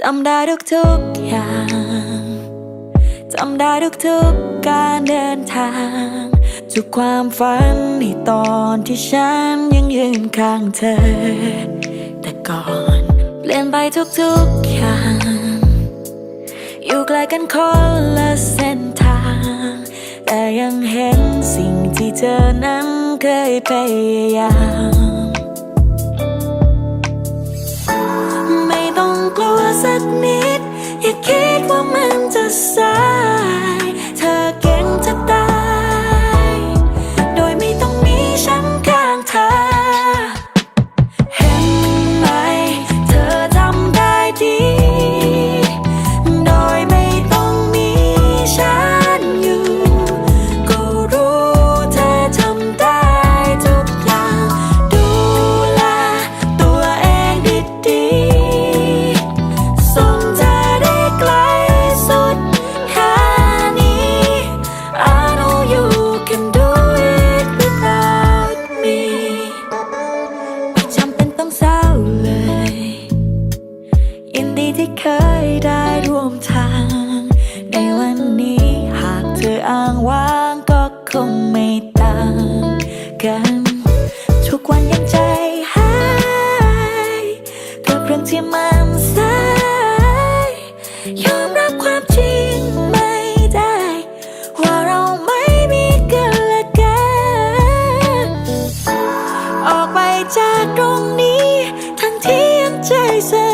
จำได้ทุกทุกอย่างจำได้ทุกทุกการเดินทาง ทุกความฝันในตอนที่ฉันยังยืนข้างเธอ แต่ก่อนเปลี่ยนไปทุกทุกอย่าง อยู่ไกลกันคนละเส้นทาง แต่ยังเห็นสิ่งที่เธอนั้นเคยพยายาม ต้องางว่างก็คงไม่ต่างกัน ทุกวันยังใจหายกับเรื่องที่มันสายยอมรับความจริงไม่ได้ ว่าเราไม่มีกันและกัน ออกไปจากตรงนี้ ทั้งที่ยังใจเสั่